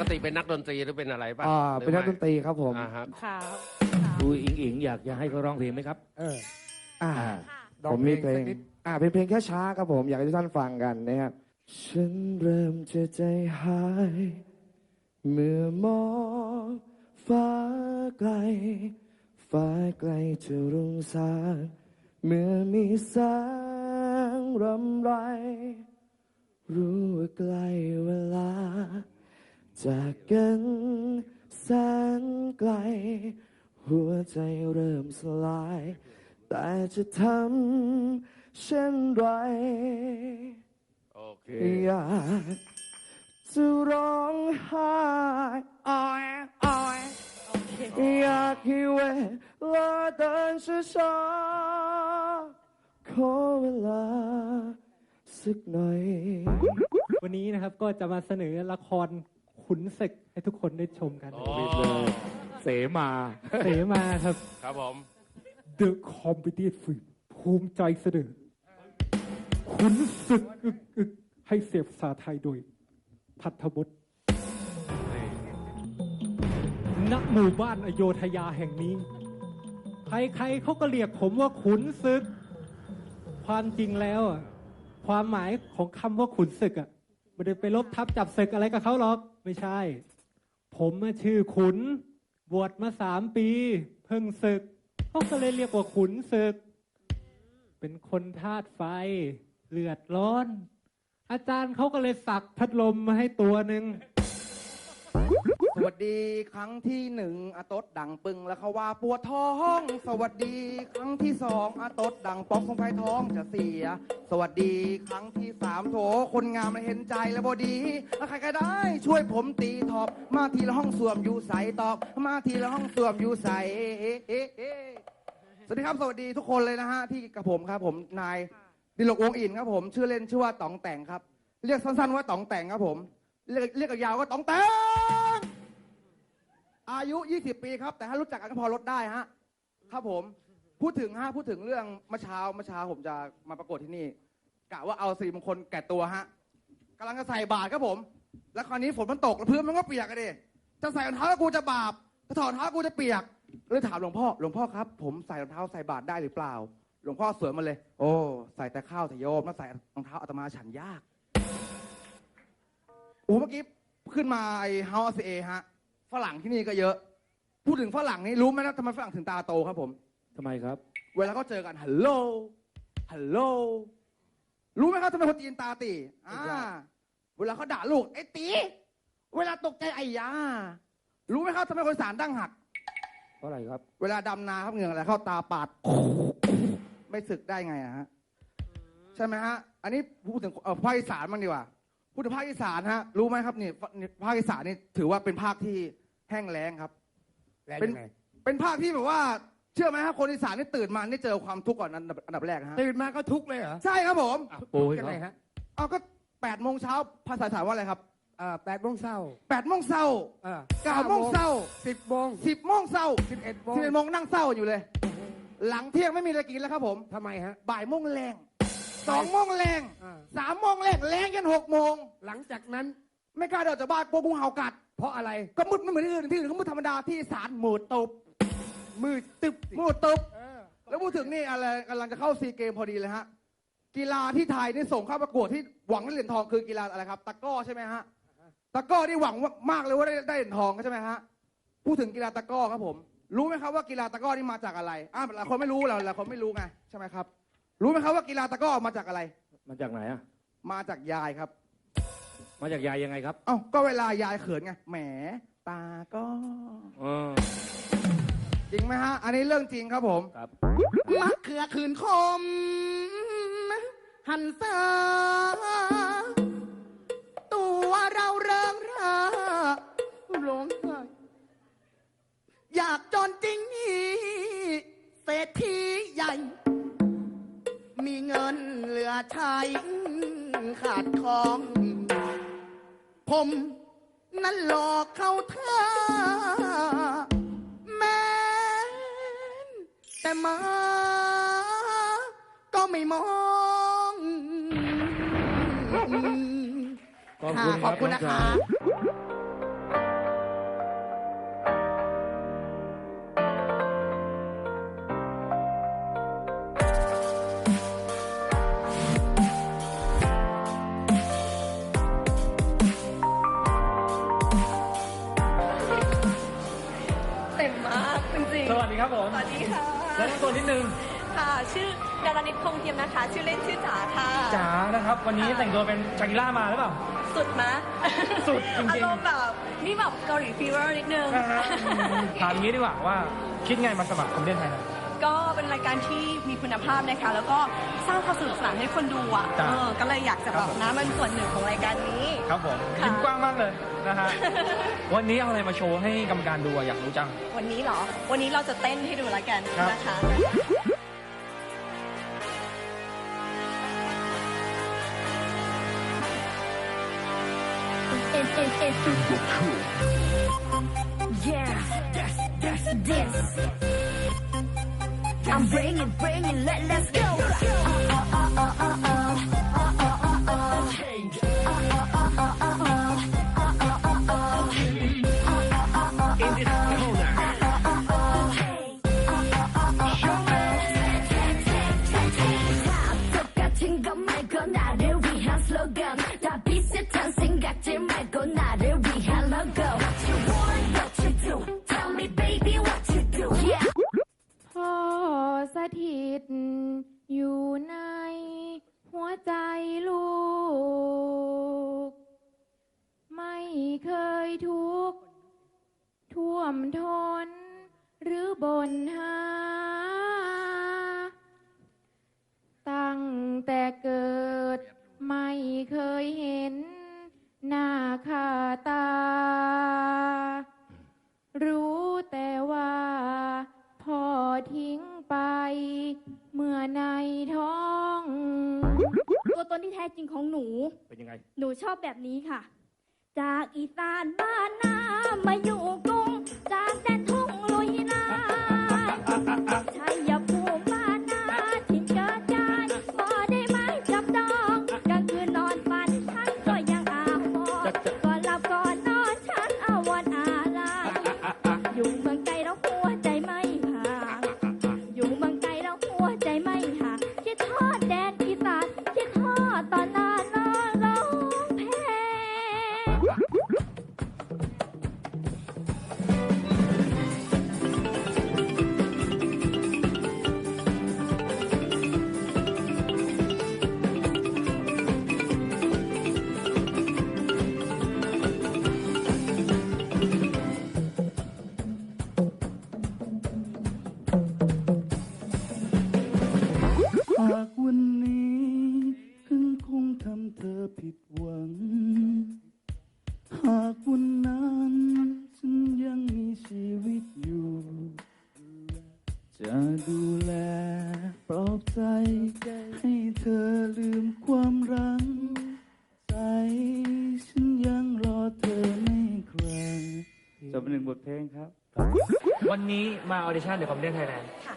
กติเป็นนักดนตรีหรือเป็นอะไรป่ะอ่าหรือเป็นนักดนตรีครับผมอ่าฮะค่ะดูอิงอิงอยากจะให้เขาร้องเพลงไหมครับเอออ่าอ่าผมมีเพลงสักนิด อ่าเป็นเพลงแค่ช้าครับผมอยากให้ทุกท่านฟังกันนะครับฉันเริ่มจะใจหาย เมื่อมองฟ้าไกล ฟ้าไกลจะรุ่งสางเมื่อมีแสงรำไร รู้ว่าใกล้เวลา จากกันแสนไกล หัวใจเริ่มสลาย แต่จะทำเช่นไร โอเคอยากจะร้องไห้อ้อยอ้อยอยากให้เวลาเดินช้าๆขอเวลาสักหน่อย วันนี้นะครับก็จะมาเสนอละคร ขุนศึกให้ทุกคนได้ชมกันโอ้เสมา เสมาครับ ครับผม The Competitive ภูมิใจเสนอขุนศึกอึกอึกให้เสียบภาษาไทยโดย พัทธบุตรณหมู่บ้านอโยธยาแห่งนี้ ใครๆเขาก็เรียกผมว่าขุนศึก ความจริงแล้วอะความหมายของคำว่าขุนศึกอะไม่ได้ไปลบทับจับศึกอะไรกับเขาหรอก ไม่ใช่ ผมมาชื่อขุน บวชมาสามปี เพิ่งศึกเขาก็เลยเรียกว่าขุนศึก เป็นคนธาตุไฟ เลือดร้อน อาจารย์เขาก็เลยสักพัดลมมาให้ตัวหนึ่ง วัสดีครั้งที่หนึ่งอาตดดังปึงแล้วเขาว่าปวดท้อง สวัสดีครั้งที่สองอาตดดังป๊อกของไฟท้องจะเสีย สวัสดีครั้งที่สามโถคนงามและเห็นใจและบดีแล้วใครก็ได้ ช่วยผมตีทอบมาทีละห้องสวมอยู่ใสตอบมาทีละห้องสวมอยู่ใสเอ๊เอ๊เอ๊สวัสดีครับสวัสดีทุกคนเลยนะฮะที่กับผมครับ ผมนายดิลกวงอินครับผม ชื่อเล่นชื่อว่าต๋องแต่งครับ เรียกสั้นๆว่าต๋องแต่งครับผม เรียกเรียกยาวๆว่าต๋องแต่ง อายุ 20 ปีครับ แต่ถ้ารู้จักกันก็พอลดได้ฮะ ครับผม พูดถึงฮะ พูดถึงเรื่องเมื่อเช้าเมื่อเช้าผมจะมาประกวดที่นี่ กะว่าเอาสีมงคลแก่ตัวฮะกำลังจะใส่บาตรครับผม แล้วคราวนี้ฝนมันตกแล้วพื้นมันก็เปียกอะดิ จะใส่รองเท้ากูจะบาปถ้าถอดรองเท้ากูจะเปียก เลยถามหลวงพ่อ หลวงพ่อครับ ผมใส่รองเท้าใส่บาตรได้หรือเปล่า หลวงพ่อสวนมาเลย โอ้ ใส่แต่ข้าวแต่โยมแล้วใส่รองเท้าอาตมาฉันยาก โอ้เมื่อกี้ขึ้นมาไอ้เฮาส์เอฮะ ฝรั่งที่นี่ก็เยอะ พูดถึงฝรั่งนี่รู้ไหมนะทำไมฝรั่งถึงตาโตครับผม ทำไมครับ เวลาเขาเจอกันฮัลโหลฮัลโหลรู้ไหมครับทำไมคนจีนตาตีอ่าเวลาเขาด่าลูกไอ้ตีเวลาตกใจไอ้ยารู้ไหมครับทำไมคนอีสารดั้งหัก เพราะอะไรครับ เวลาดำนาครับเหงื่ออะไรเข้าตาปาด ไม่สึกได้ไงอะฮะใช่ไหมฮะ อันนี้พูดถึงเอ่อภาคอีสานบ้างดีกว่า พูดถึงภาคอีสานฮะ รู้ไหมครับนี่ภาคอีสานนี่ถือว่าเป็นภาคที่ แห้งแล้งครับแรงเป็นยังไงเป็นภาคที่แบบว่าเชื่อไหมครับคนอีสานนี่ตื่นมานี่เจอความทุกข์ก่อนอันดับอันดับแรกฮะตื่นมาก็ทุกข์เลยเหรอใช่ครับผมปูให้ยังเขาไงฮะเอาก็แปดโมงเช้าภาษาอีสานว่าอะไรครับอ่าแปดโมงเช้าแปดโมงเช้าอ่าเก้าโมงเช้าสิบโมงสิบโมงเช้าสิบเอ็ดโมงสิบเอ็ดโมงนั่งเศร้าอยู่เลย หลังเที่ยงไม่มีอะไรกินแล้วครับผม ทำไมฮะ บ่ายโมงแรงสองโมงแรงอ่า สามโมงแรงแรงยันหกโมง หลังจากนั้น ไม่กล้าเดินจากบ้านกลัวงูเห่ากัด เพราะอะไรก็มืดไม่เหมือนที่อื่นที่อื่นเขามืดธรรมดาที่อีสารหมูตบมืดตึ๊บสิหมูตบ เออแล้วพูดถึงนี่อะไรกำลังจะเข้าซีเกมพอดีเลยฮะ กีฬาที่ไทยนี่ส่งเข้าประกวดที่หวังได้เหรียญทองคือกีฬาอะไรครับตะกร้อใช่ไหมฮะตะกร้อนี่หวังมากเลยว่าได้ได้เหรียญทองใช่ไหมฮะพูดถึงกีฬาตะกร้อครับผม รู้ไหมครับว่ากีฬาตะกร้อนี่มาจากอะไรอ่าหลายคนไม่รู้หรอกหลายคนไม่รู้ไงใช่ไหมครับ รู้ไหมครับว่ากีฬาตะกร้อมาจากอะไร มาจากไหนอะมาจากยายครับ มาจากยายยังไงครับเอ้าก็เวลายายเขินไงแหมตาก็อ๋อจริงไหมฮะ อันนี้เรื่องจริงครับผม ครับ มะเขือขืนคม หันซาตัวเราเริงราร้องไห้อยากจนจริงนี่เศรษฐีใหญ่ มีเงินเหลือใช้ขาดทอง ผม นั้นหลอกเขาเธอแม้นแต่มา ก็ไม่มองขอบคุณขอบคุณรันะคะ ชื่อดารณิตพงษ์เทียมนะคะ ชื่อเล่นชื่อจ๋าค่ะ จ๋านะครับ วันนี้แต่งตัวเป็นชากิล่ามาหรือเปล่า สุดมะสุดจริงๆ อารมณ์แบบนี่แบบเกาหลีฟีเวอร์นิดนึงนะฮะถามงี้ดีกว่าว่าคิดไงมาสมัครคอมเมดี้ไทยนะ ก็เป็นรายการที่มีคุณภาพนะคะ แล้วก็สร้างความสนุกสนานให้คนดูอะจ้ะเออก็เลยอยากจะครัแบบบผม นะมันส่วนหนึ่งของรายการนี้ ครับผมค่ะ ยิ้มกว้างมากเลยนะฮะ วันนี้เอาอะไรมาโชว์ให้กรรมการดูอะอยากรู้จัง วันนี้เหรอ วันนี้เราจะเต้นให้ดูละกันครับ นะคะ Yeah, that's, that's this. I'm bringing, bringing, let, let's go. Uh, uh, uh, uh, uh, uh. ลูก ไม่เคยทุกข์ท่วมทนหรือบนหา ตั้งแต่เกิดไม่เคยเห็น หน้าค่าตา รู้แต่ว่า พ่อทิ้งไป เมื่อนท้อง ตัวตนที่แท้จริงของหนู เป็นยังไง หนูชอบแบบนี้ค่ะ จากอีสานบ้านนามาอยู่กรุงจากแดน ใจให้เธอลืมความรังใจฉันยังรอเธอไม่คลางจะเป็นหนึ่งบทเพลงครับ วันนี้มาออดิชั่นเดี๋ยวคอมเมดี้ไทยแลนด์ค่ะ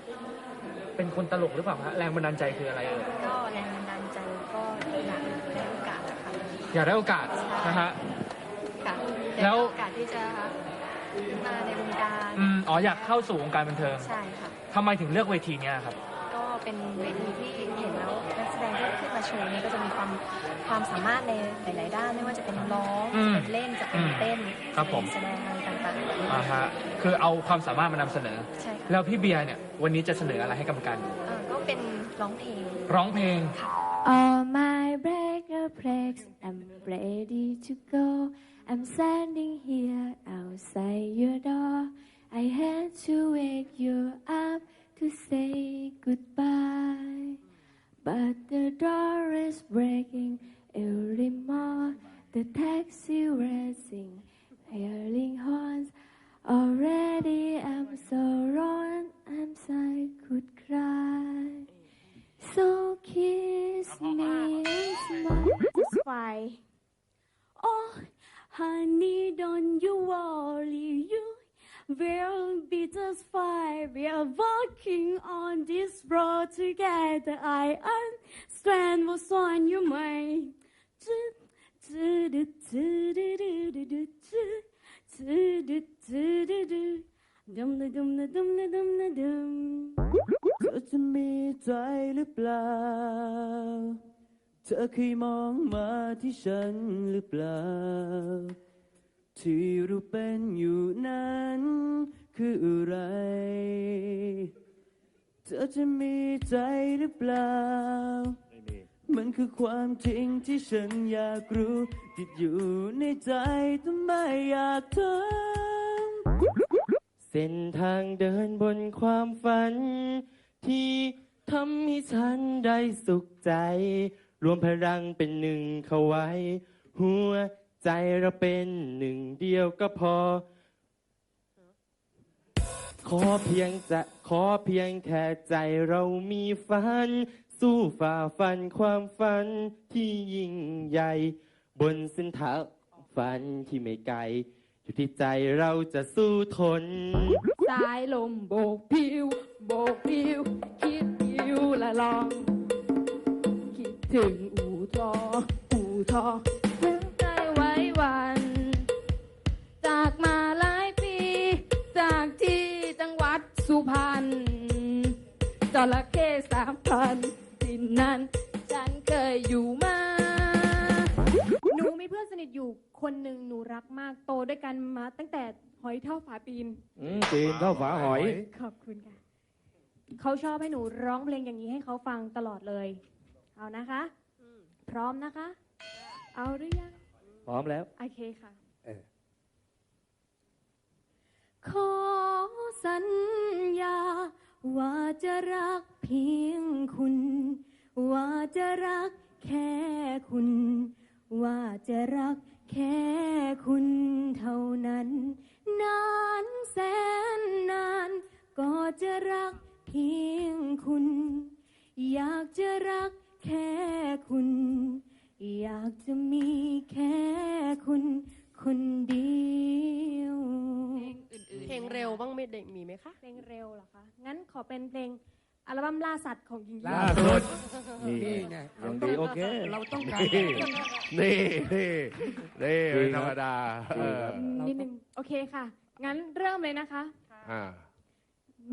เป็นคนตลกหรือเปล่าฮะแรงบันดาลใจคืออะไรเอ่ยก็แรงบันดาลใจก็อยากได้โอกาสอะค่ะอยากได้โอกาสนะฮะค่ะแล้วได้โอกาสที่จะมาในวงการอืมอ๋ออยากเข้าสู่วงการบันเทิงใช่ค่ะทำไมถึงเลือกเวทีเนี้ยครับก็ เป็นเวทีที่เห็นแล้วนักแสดงที่ขึ้นมาโชว์เนี่ยก็จะมีความความสามารถในหลาย ๆ ด้านไม่ว่าจะเป็นร้องอืมจะเป็นเล่นจะเป็นเต้นครับผม แสดงอะไรต่างอ่าฮะคือเอาความสามารถมานำเสนอ ๆใช่ค่ะแล้วพี่เบียร์เนี่ยวันนี้จะเสนออะไรให้กรรมการดูเอ่อก็เป็นร้องเพลง ร้องเพลง All my breaker breaks I'm ready to go I'm standing here outside your door I had to wake you up to say goodbye But the door is breaking. Every more The taxi racing Hailing horns. Already I'm so wrong I'm so I could cry. So kiss me and smile That's why? Oh honey don't you worry you will be just fine we are walking on this road together I understand what's on your mind dum da dum da dum da dum da dum เธอจะมีใจหรือเปล่า เธอเคยมองมาที่ฉันหรือเปล่า ที่เราเป็นอยู่นั้น คืออะไร เธอจะมีใจหรือเปล่ามันคือความจริงที่ฉันอยากรู้ ติดอยู่ในใจแต่ไม่อยากทำเส้นทางเดินบนความฝัน ที่ทำให้ฉันได้สุขใจ รวมพลังเป็นหนึ่งเข้าไว้ หัว ใจเราเป็นหนึ่งเดียวก็พอ ขอเพียงจะขอเพียงแค่ใจเรามีฝัน สู้ฝ่าฟันความฝันที่ยิ่งใหญ่ บนเส้นทางฝันที่ไม่ไกล อยู่ที่ใจเราจะสู้ทน สายลมโบกพิว โบกพิว คิดพิวละลอง คิดถึงอู่ทออู่ทอง ว้วัน จากมาหลายปี จากที่จังหวัดสุพรรณจระเข้สามพันที่นั้น ฉันเคยอยู่มา หนูมีเพื่อนสนิทอยู่คนหนึ่งหนูรักมากโตด้วยกันมาตั้งแต่หอยเท่าฝาปีน อืมจีนเท่าฝาหอย ขอบคุณค่ะ เขาชอบให้หนูร้องเพลงอย่างนี้ให้เขาฟังตลอดเลย เอานะคะ พร้อมนะคะ เอาหรือยังพ ร้อมแล้ว โอเคค่ะ เออ ขอสัญญา ว่าจะรักเพียงคุณ ว่าจะรักแค่คุณ ว่าจะรักแค่คุณเท่านั้น นานแสนนาน ก็จะรักเพียงคุณ อยากจะรักแค่คุณ อยากจะมีแค่คุณคนเดียวเพลงเร็วบ้างไม่ได้มีไหมคะ เพลงเร็วเหรอคะ งั้นขอเป็นเพลงอัลบั้มล่าสัตว์ของยิงล่าสุดนี่ไงยังดีโอเค เราต้องการนี่นี่นี่นี่ไม่ธรรมดาเออนิดนึงโอเคค่ะ งั้นเริ่มเลยนะคะอ่า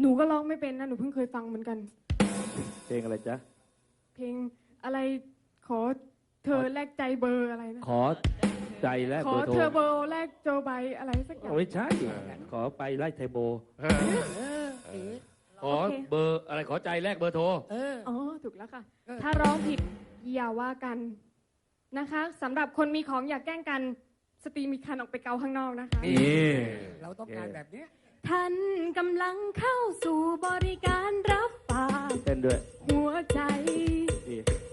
หนูก็ร้องไม่เป็นนะหนูเพิ่งเคยฟังเหมือนกัน เพลงอะไรจ๊ะ เพลงอะไรขอ เธอแลกใจเบอร์อะไรนะขอใจและขอเบอร์โทรเธอเบอร์แลกโจใบอะไรสักอย่าง ไม่ใช่ ขอไปไล่ไทโบ เออขอเบอร์อะไรขอใจแลกเบอร์โทรอ๋อ ถูกแล้วค่ะถ้าร้องผิดอย่าว่ากันนะคะสำหรับคนมีของอยากแกล้งกัน สตรีมีคันออกไปเกาข้างนอกนะคะ นี่ เราต้องการแบบนี้ท่านกำลังเข้าสู่บริการรับฝากเต้นด้วยหัวใจ ดีลง